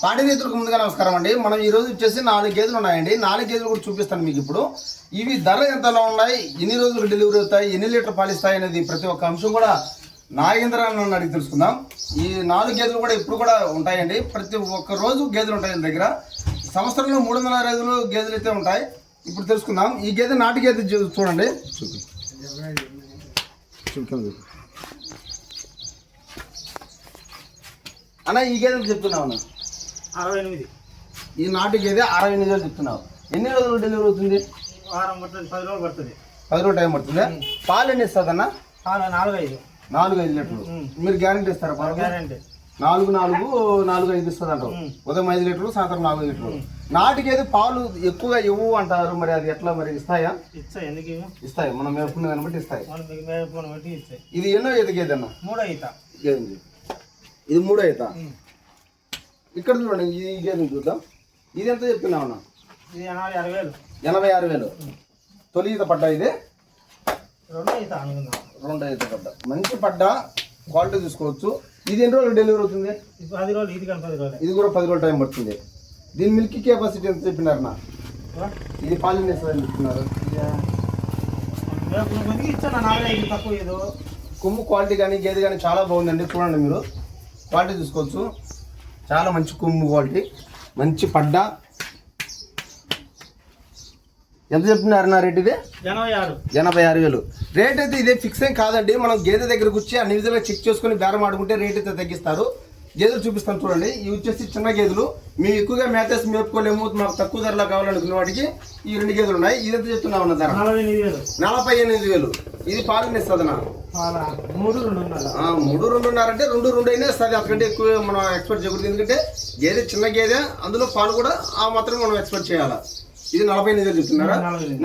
పాడి రైతులకు ముందుగా నమస్కారం అండి. మనం ఈ రోజు వచ్చేసి నాలుగు గేదెలు ఉన్నాయండి. నాలుగు గేదెలు కూడా చూపిస్తాను మీకు ఇప్పుడు. ఇవి ధర ఎంతలో ఉన్నాయి? ఎన్ని రోజులు డెలివరీ అవుతాయి? ఎన్ని లీటర్ పాలు ఇస్తాయి అనేది ప్రతి ఒక్క అంశం కూడా నాగేంద్ర అని అడిగి తెలుసుకుందాం. ఈ నాలుగు గేదెలు కూడా ఇప్పుడు కూడా ఉంటాయండి. ప్రతి ఒక్క రోజు గేదెలు ఉంటాయి దగ్గర. సంవత్సరంలో మూడు వందల ఐదులు గేదెలు అయితే ఉంటాయి. ఇప్పుడు తెలుసుకుందాం. ఈ గేదె నాటు గేదె చూడండి. అన్న ఈ గేదెలు చెప్తున్నావు అన్న. అరవై ఎనిమిది. ఈ నాటు గేదె అరవై ఎనిమిది వేలు చెప్తున్నావు. ఎన్ని రోజులు డెలివరీ అవుతుంది? వారం పడుతుంది పది రోజులు పడుతుంది. పది రోజులు టైం పడుతుంది? పాలు ఎన్ని ఇస్తుంది అన్న నాలుగు ఐదు నాలుగు ఐదు లీటర్లు మీరు గ్యారంటీ ఇస్తారా పాలు గ్యారంటీ. నాలుగు నాలుగు నాలుగు ఐదు ఇస్తుంది అంటారు ఉదయం ఐదు లీటర్లు సాయంత్రం నాలుగు లీటర్లు. నాటు గేదె పాలు ఎక్కువగా ఇవ్వు అంటారు. మరి అది ఎట్లా మరి? ఇస్తాయా? ఇచ్చాయి ఎందుకు? ఇస్తాయి. మనం మేపుకున్న దాన్ని బట్టి ఇస్తాయి. ఇది ఎన్నో ఈత గేదె అన్న? మూడో ఈత. ఇది మూడో ఈత. ఇక్కడ చూడండి ఈ గేదెని చూద్దాం. ఇది ఎంత చెప్తున్నావు అన్న? ఇది ఎనభై అరవై వేలు. ఎనభై ఆరు వేలు. తొలి ఈత పడ్డా ఇది? రెండో ఈత అనుకుందాం. రెండు ఈత పడ్డ. మంచి పడ్డ క్వాలిటీ చూసుకోవచ్చు. ఇది ఎన్ని రోజులు డెలివరీ అవుతుంది? ఇది పది రోజులు ఇది కానీ పది రోజులు. ఇది కూడా పది రోజులు టైం పడుతుంది. దీని మిల్క్ కెపాసిటీ ఎంత చెప్పినారు నా ఇది పాలు ఎన్ని ఇస్తుందని చెప్తున్నారు? కొమ్ము క్వాలిటీ కానీ గేదె కానీ చాలా బాగుందండి. చూడండి మీరు. క్వాలిటీ చూసుకోవచ్చు. చాలా మంచి కొమ్ము క్వాలిటీ మంచి పడ్డ. ఎంత చెప్తున్నారు నా రేట్ ఇది? ఎనభై ఆరు. ఎనభై ఆరు వేలు. రేట్ అయితే ఇదే ఫిక్స్ ఏం కాదండి. మనం గేదె దగ్గరకు వచ్చి అన్ని విధాలుగా చెక్ చేసుకుని బేరం ఆడుకుంటే రేట్ అయితే తగ్గిస్తారు. గేదెలు చూపిస్తాను చూడండి. ఇవి వచ్చేసి చిన్న గేదెలు. మేము ఎక్కువగా మేతేసి మేపుకోలేము. మాకు తక్కువ ధరలో కావాలనుకున్న వాటికి ఈ రెండు గేదెలు ఉన్నాయి. ఇది ఎంత చెప్తున్నావు అన్న ధర? నలభై ఎనిమిది వేలు. ఇది పాలు ఇస్తుందన్నా చాలా మూడు మూడు రెండున్నారంటే రెండు రెండు అయినా ఇస్తుంది అంతకంటే ఎక్కువ మనం ఎక్స్పెక్ట్ చేయకూడదు. ఎందుకంటే గేదె చిన్న గేదె అందులో పాలు కూడా ఆ మాత్రం మనం ఎక్స్పెక్ట్ చేయాలి? ఇది నలభై ఎనిమిది వేలు చెప్తున్నారా.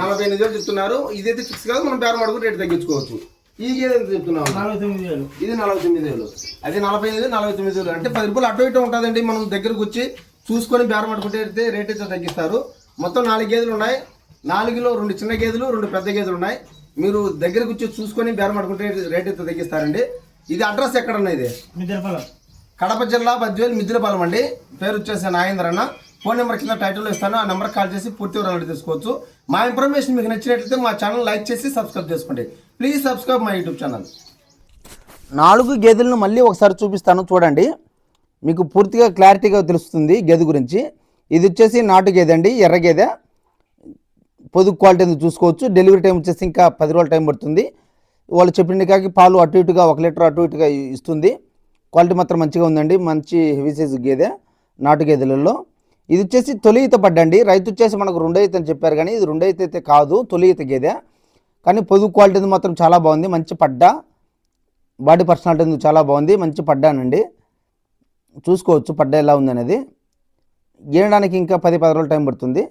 నలభై ఎనిమిది. వేలు చెప్తున్నారు. ఇదైతే ఫిక్స్ కాదు మనం బేరం అడుగు రేటు తగ్గించుకోవచ్చు. ఈ గేదె ఎంత చెప్తున్నాం నలభై తొమ్మిది వేలు. ఇది నలభై తొమ్మిది వేలు. అది నలభై ఎనిమిది నలభై తొమ్మిది వేలు. అంటే పది రూపాయలు అటు ఇటు ఉంటుందండి. మనం దగ్గరకు వచ్చి చూసుకొని బేరం అయితే రేట్ అయితే తగ్గిస్తారు. మొత్తం నాలుగు గేదెలు ఉన్నాయి. నాలుగులో రెండు చిన్న గేదెలు రెండు పెద్ద గేదెలు ఉన్నాయి. మీరు దగ్గరకు వచ్చి చూసుకొని బేరం అడుకుంటే రేట్ అయితే తగ్గిస్తారండి. ఇది అడ్రస్ ఎక్కడన్నా ఇది? కడప జిల్లా బద్వేలు మిద్దిలపాలెం అండి. పేరు వచ్చేసి నాగేంద్ర అన్న ఫోన్ నెంబర్ కింద టైటిల్లో ఇస్తాను. ఆ నెంబర్ కాల్ చేసి పూర్తి వివరాలు తీసుకోవచ్చు మా ఇన్ఫర్మేషన్ మీకు నచ్చినట్లయితే మా ఛానల్ లైక్ చేసి సబ్స్క్రైబ్ చేసుకోండి. Please subscribe my YouTube channel నాలుగు గేదెలను మళ్ళీ ఒకసారి చూపిస్తాను చూడండి. మీకు పూర్తిగా క్లారిటీగా తెలుస్తుంది గేదె గురించి. ఇది వచ్చేసి నాటు గేదె అండి ఎర్ర గేదె. పొదుగు క్వాలిటీ చూసుకోవచ్చు. డెలివరీ టైం వచ్చేసి ఇంకా పది రోజుల టైం పడుతుంది. వాళ్ళు చెప్పిన కాకి పాలు అటు ఇటుగా ఒక లీటర్ అటు ఇటుగా ఇస్తుంది. క్వాలిటీ మాత్రం మంచిగా ఉందండి. మంచి హెవీ సైజ్ గేదె నాటు గేదెలలో. ఇది వచ్చేసి తొలి ఈత పడ్డండి. రైతు వచ్చేసి మనకు రెండో ఈత అని చెప్పారు కానీ ఇది రెండో ఈత అయితే కాదు తొలి ఈత గేదె. కానీ పొదుగు క్వాలిటీ మాత్రం చాలా బాగుంది. మంచి పడ్డ. బాడీ పర్సనాలిటీ చాలా బాగుంది. మంచి పడ్డానండి. చూసుకోవచ్చు పడ్డ ఎలా ఉందనేది. గీయడానికి ఇంకా పది పది రోజుల టైం పడుతుంది.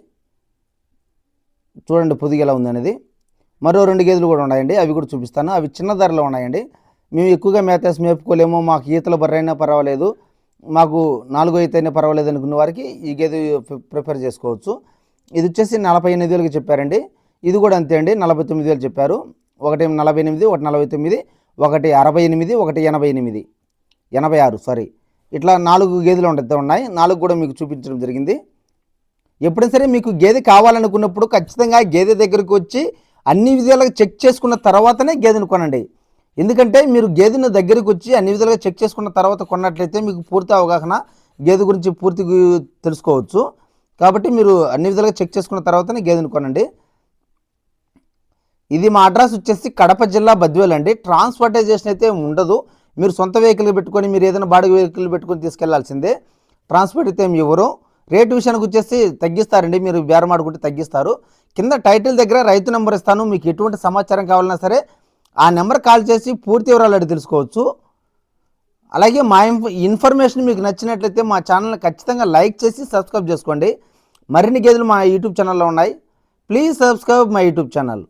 చూడండి పొదిగి ఎలా ఉందనేది. మరో రెండు గేదెలు కూడా ఉన్నాయండి. అవి కూడా చూపిస్తాను. అవి చిన్న ధరలో ఉన్నాయండి. మేము ఎక్కువగా మేతేసి మేపుకోలేము. మాకు ఈతల బర్రైనా పర్వాలేదు. మాకు నాలుగో ఈత పర్వాలేదు అనుకున్న వారికి ఈ గేదె ప్రిఫర్ చేసుకోవచ్చు. ఇది వచ్చేసి నలభై ఎనిమిది వేలకి చెప్పారండి. ఇది కూడా అంతే అండి. నలభై తొమ్మిది వేలు చెప్పారు. ఒకటి నలభై ఎనిమిది ఒకటి నలభై తొమ్మిది ఒకటి అరవై ఎనిమిది ఒకటి ఎనభై ఎనిమిది. ఎనభై ఆరు సారీ. ఇట్లా నాలుగు గేదెలు ఉంటే ఉన్నాయి. నాలుగు కూడా మీకు చూపించడం జరిగింది. ఎప్పుడైనా సరే మీకు గేదె కావాలనుకున్నప్పుడు ఖచ్చితంగా గేదె దగ్గరికి వచ్చి అన్ని విధాలుగా చెక్ చేసుకున్న తర్వాతనే గేదెను కొనండి. ఎందుకంటే మీరు గేదెను దగ్గరికి వచ్చి అన్ని విధాలుగా చెక్ చేసుకున్న తర్వాత కొన్నట్లయితే మీకు పూర్తి అవగాహన గేదె గురించి పూర్తి తెలుసుకోవచ్చు. కాబట్టి మీరు అన్ని విధాలుగా చెక్ చేసుకున్న తర్వాతనే గేదెను కొనండి. ఇది మా అడ్రస్ వచ్చేసి కడప జిల్లా బద్వేల్ అండి. ట్రాన్స్పోర్టైజేషన్ అయితే ఉండదు. మీరు సొంత వెహికల్ పెట్టుకొని మీరు ఏదైనా బాడీ వెహికల్ పెట్టుకొని తీసుకెళ్ళాల్సిందే. ట్రాన్స్పోర్ట్ అయితే ఏమి ఇవ్వరు రేటు విషయానికి వచ్చేసి తగ్గిస్తారండి. మీరు బేరం ఆడుకుంటే తగ్గిస్తారు. కింద టైటిల్ దగ్గర రైతు నెంబర్ ఇస్తాను. మీకు ఎటువంటి సమాచారం కావాలన్నా సరే ఆ నెంబర్ కాల్ చేసి పూర్తి వివరాలు అడిగి తెలుసుకోవచ్చు. అలాగే మా ఇన్ఫర్మేషన్ మీకు నచ్చినట్లయితే మా ఛానల్ని ఖచ్చితంగా లైక్ చేసి సబ్స్క్రైబ్ చేసుకోండి. మరిన్ని గేదెలు మా యూట్యూబ్ ఛానల్లో ఉన్నాయి. Please subscribe my YouTube channel.